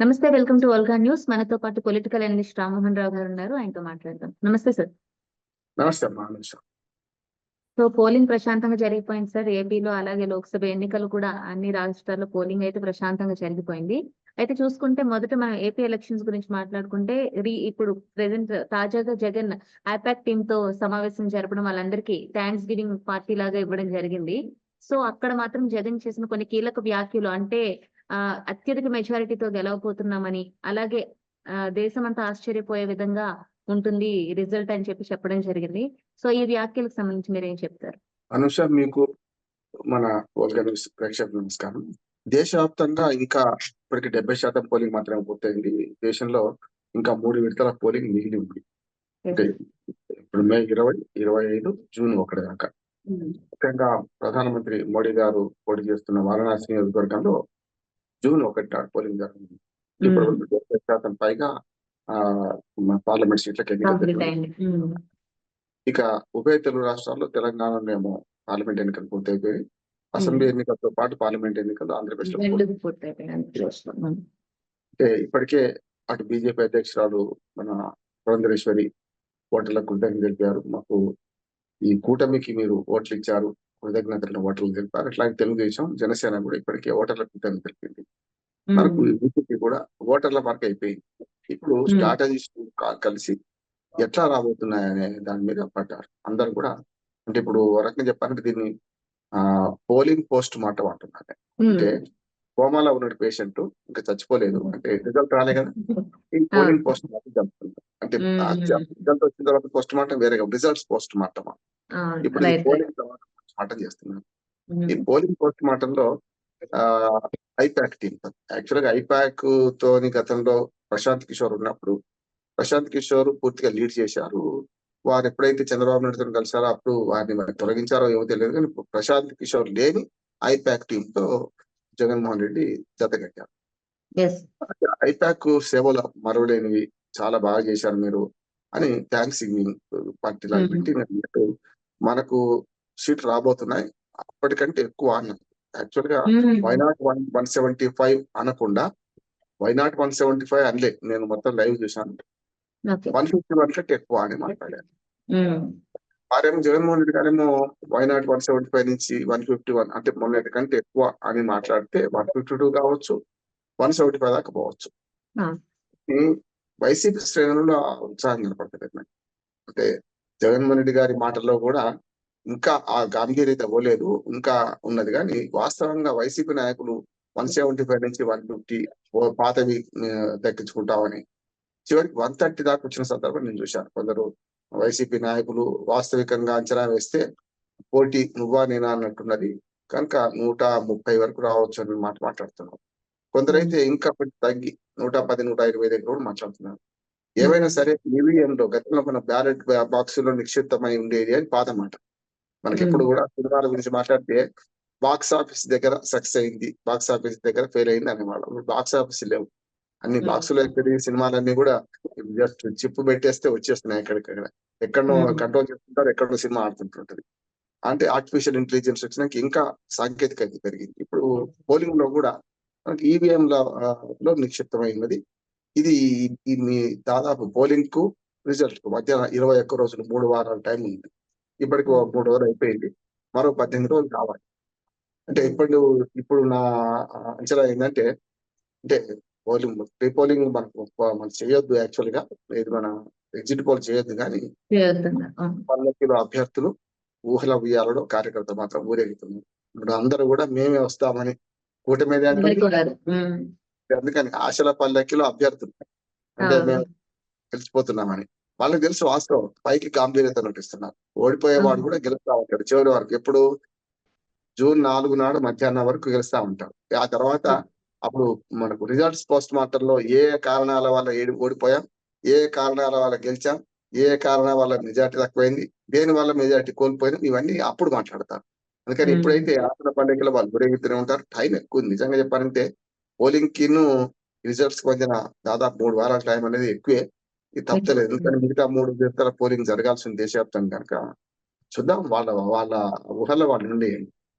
నమస్తే welcome to Olga news. మనతో పాటు పొలిటికల్ అనలిస్ట్ రామ్మోహన్ రావు గారు ఉన్నారు ఆయనతో మాట్లాడదాం. నమస్తే సార్. నమస్తే సో పోలింగ్ ప్రశాంతంగా జరిగిపోయింది సార్. ఏపీలో అలాగే లోక్సభ ఎన్నికలు కూడా అన్ని రాష్ట్రాల్లో పోలింగ్ అయితే ప్రశాంతంగా జరిగిపోయింది. అయితే చూసుకుంటే మొదట మనం ఏపీ ఎలక్షన్స్ గురించి మాట్లాడుకుంటే రీ ఇప్పుడు ప్రెసెంట్ తాజాగా జగన్ ఐపాక్ టీమ్తో సమావేశం జరపడం వాళ్ళందరికీ థ్యాంక్స్ గివింగ్ పార్టీ లాగా ఇవ్వడం జరిగింది. సో అక్కడ మాత్రం జగన్ చేసిన కొన్ని కీలక వ్యాఖ్యలు అంటే అత్యధిక మెజారిటీతో గెలవబోతున్నామని అలాగే ఆ, దేశమంతా ఆశ్చర్యపోయే విధంగా ఉంటుంది రిజల్ట్ అని చెప్పి చెప్పడం జరిగింది. సో ఈ వ్యాఖ్యలకు సంబంధించి మీరు ఏం చెప్తారు? అనుష మీకు మన ప్రేక్షకులకు నమస్కారం. దేశవ్యాప్తంగా ఇంకా ఇప్పటికి డెబ్బై శాతం పోలింగ్ మాత్రమే పూర్తయింది. దేశంలో ఇంకా మూడు విడతల పోలింగ్ మిగిలి ఉంది. ఇప్పుడు మే ఇరవై ఇరవై ఐదు జూన్ ఒకటి దాకా. ముఖ్యంగా ప్రధానమంత్రి మోడీ గారు పోటీ చేస్తున్న వారణాసి నియోజకవర్గంలో జూన్ ఒకటి నాడు పోలింగ్ జరిగింది ఇప్పుడు డెబ్బై శాతం పైగా పార్లమెంట్ సీట్లకు ఎన్నికలు. ఇక ఉభయ తెలుగు రాష్ట్రాల్లో తెలంగాణలో ఏమో పార్లమెంట్ ఎన్నికలు పూర్తయిపోయి అసెంబ్లీ ఎన్నికలతో పాటు పార్లమెంట్ ఎన్నికలు ఆంధ్రప్రదేశ్లో. అంటే ఇప్పటికే అటు బీజేపీ అధ్యక్షురాలు మన పురంధరేశ్వరి ఓటర్లకు కృతజ్ఞతలు తెలిపారు మాకు ఈ కూటమికి మీరు ఓట్లు ఇచ్చారు. కృతజ్ఞతలను ఓటర్లు తెలిపారు. అట్లాగే తెలుగుదేశం జనసేన కూడా ఇప్పటికే ఓటర్లకు కృతజ్ఞత తెలిపింది మనకు బీజేపీ కూడా ఓటర్ల మార్క్ అయిపోయింది. ఇప్పుడు. స్ట్రాటజిస్ట్ కలిసి ఎట్లా రాబోతున్నాయనే దాని మీద పడ్డారు. అందరు కూడా అంటే ఇప్పుడు రకంగా చెప్పాలంటే దీన్ని ఆ పోలింగ్ పోస్ట్ మార్టం అంటున్నారు. అంటే కోమాలో ఉన్న పేషెంట్ ఇంకా చచ్చిపోలేదు. అంటే రిజల్ట్ రాలే కదా. ఈ పోలింగ్ పోస్ట్ మార్టం జరుగుతుంది. అంటే. రిజల్ట్ వచ్చిన తర్వాత పోస్ట్ మార్టం వేరే రిజల్ట్స్ పోస్ట్ మార్టం ఇప్పుడు. పోలింగ్ తర్వాత మార్టం చేస్తున్నారు ఉమ్. ఈ పోలింగ్ పోస్ట్ మార్టం లో ఐపాక్ టీమ్ యాక్చువల్గా ఐపాక్ తోని గతంలో ప్రశాంత్ కిషోర్ ఉన్నప్పుడు ప్రశాంత్ కిషోర్ పూర్తిగా లీడ్ చేశారు వారు ఎప్పుడైతే చంద్రబాబు నాయుడుతో కలిసారో అప్పుడు వారిని తొలగించారో ఏమో తెలియదు కానీ ప్రశాంత్ కిషోర్ లేని ఐపాక్ టీమ్తో జగన్మోహన్ రెడ్డి జతకట్టారు Yes. ఐపాక్ సేవలు మరవలేనివి చాలా బాగా చేశారు మీరు అని థ్యాంక్స్ గివింగ్ పార్టీ లాగా. పెట్టి మనకు సీట్ రాబోతున్నాయి. అప్పటికంటే ఎక్కువ అన్నారు యాక్చువల్గా ఉమ్. Why not one one seventy five అనకుండా why not one seventy five అనలే. నేను మొత్తం లైవ్ చూశాను. వన్ ఫిఫ్టీ వన్ కంటే ఎక్కువ అని మాట్లాడారు. ఉమ్. వారేమో జగన్మోహన్ రెడ్డి గారేమో why not one seventy five నుంచి వన్ ఫిఫ్టీ వన్ అంటే మొన్నటి కంటే ఎక్కువ అని మాట్లాడితే వన్ ఫిఫ్టీ టూ కావచ్చు వన్ సెవెంటీ ఫైవ్ దాకా పోవచ్చు. వైసీపీ శ్రేణుల్లో ఉత్సాహం కనపడుతుంది నాకు. అంటే జగన్మోహన్ రెడ్డి గారి మాటల్లో కూడా ఇంకా ఆ గాంభీర్యత పోలేదు ఇంకా ఉన్నది కానీ వాస్తవంగా వైసీపీ నాయకులు వన్ సెవెంటీ ఫైవ్ నుంచి వన్ ఫిఫ్టీ పాతవి దక్కించుకుంటామని. చివరికి వన్ థర్టీ దాకా వచ్చిన సందర్భం నేను చూశాను. కొందరు వైసీపీ నాయకులు వాస్తవికంగా అంచనా వేస్తే పోటీ నువ్వా నేనా అన్నట్టున్నది. కనుక నూట ముప్పై వరకు రావచ్చు అని మాట మాట్లాడుతున్నాం. కొందరైతే ఇంకా కొంచెం తగ్గి నూట పది నూట ఇరవై దగ్గర కూడా మాట్లాడుతున్నారు. ఏవైనా సరే ఈవీఎంలో గతంలో మన బ్యాలెట్ బాక్స్లో నిక్షిప్తమై ఉండేది అని పాత మాట. మనకి ఎప్పుడు కూడా సినిమాల గురించి మాట్లాడితే బాక్స్ ఆఫీస్ దగ్గర సక్సెస్ అయింది బాక్స్ ఆఫీస్ దగ్గర ఫెయిల్ అయింది అనేవాళ్ళం. బాక్స్ ఆఫీస్ లేవు. అన్ని. బాక్స్లో ఎక్కడి సినిమాలన్నీ కూడా జస్ట్ చిప్పు పెట్టేస్తే వచ్చేస్తున్నాయి ఎక్కడికక్కడ. ఎక్కడో. కంట్రోల్ చేస్తుంటారు ఎక్కడో సినిమా ఆడుతుంటుంటది అంటే ఆర్టిఫిషియల్ ఇంటెలిజెన్స్ వచ్చినాక ఇంకా సాంకేతికత పెరిగింది. ఇప్పుడు పోలింగ్లో కూడా మనకి ఈవీఎం లో నిక్షిప్తమైనది ఇది దాదాపు పోలింగ్కు రిజల్ట్కు మధ్య ఇరవై ఒక్క రోజులు మూడు వారాల టైం ఉంది. ఇప్పటికి ఒక మూడు రోజులు అయిపోయింది. మరో పద్దెనిమిది రోజులు కావాలి. అంటే ఇప్పుడు ఇప్పుడు నా అంచనా ఏంటంటే అంటే పోలింగ్ ప్రీ పోలింగ్ మనకు మనం చేయొద్దు యాక్చువల్గా. ఇది మన ఎగ్జిట్ పోల్ చేయొద్దు కానీ. పల్లకిలో అభ్యర్థులు ఊహల ఉయ్యాలలో కార్యకర్త మాత్రం ఊరేగుతున్నారు. ఇప్పుడు అందరూ కూడా మేమే వస్తామని కూటమి. అందుకని ఆశల పల్లకిలో అభ్యర్థులు. అంటే. మేము గెలిచిపోతున్నామని. వాళ్ళకి తెలుసు వాస్తవం. పైకి గాంభీర్యత నటిస్తున్నారు. ఓడిపోయేవాడు. కూడా గెలుస్తా ఉంటాడు. చివరి వరకు ఎప్పుడు? జూన్ నాలుగు నాడు మధ్యాహ్నం వరకు గెలుస్తా ఉంటాడు. ఆ తర్వాత అప్పుడు మనకు రిజల్ట్స్ పోస్ట్ మార్టం లో ఏ కారణాల వల్ల ఏడి ఓడిపోయాం? ఏ కారణాల వల్ల గెలిచాం? ఏ కారణాల వల్ల మెజార్టీ తక్కువైంది? దేని వల్ల మెజార్టీ కోల్పోయినాం? ఇవన్నీ అప్పుడు మాట్లాడతారు. అందుకని. ఇప్పుడైతే ఆసన పండుగలో వాళ్ళు ఊరేగుతూనే ఉంటారు టైం ఎక్కువ. నిజంగా చెప్పాలంటే పోలింగ్ కిను రిజల్ట్స్ మధ్యన దాదాపు మూడు వారాల టైం అనేది ఎక్కువే. ఇది తప్పలేదు ఎందుకంటే మిగతా మూడు విడతల పోలింగ్ జరగాల్సిన దేశవ్యాప్తంగా కనుక చూద్దాం. వాళ్ళ వాళ్ళ ఊహల్లో వాళ్ళు నుండి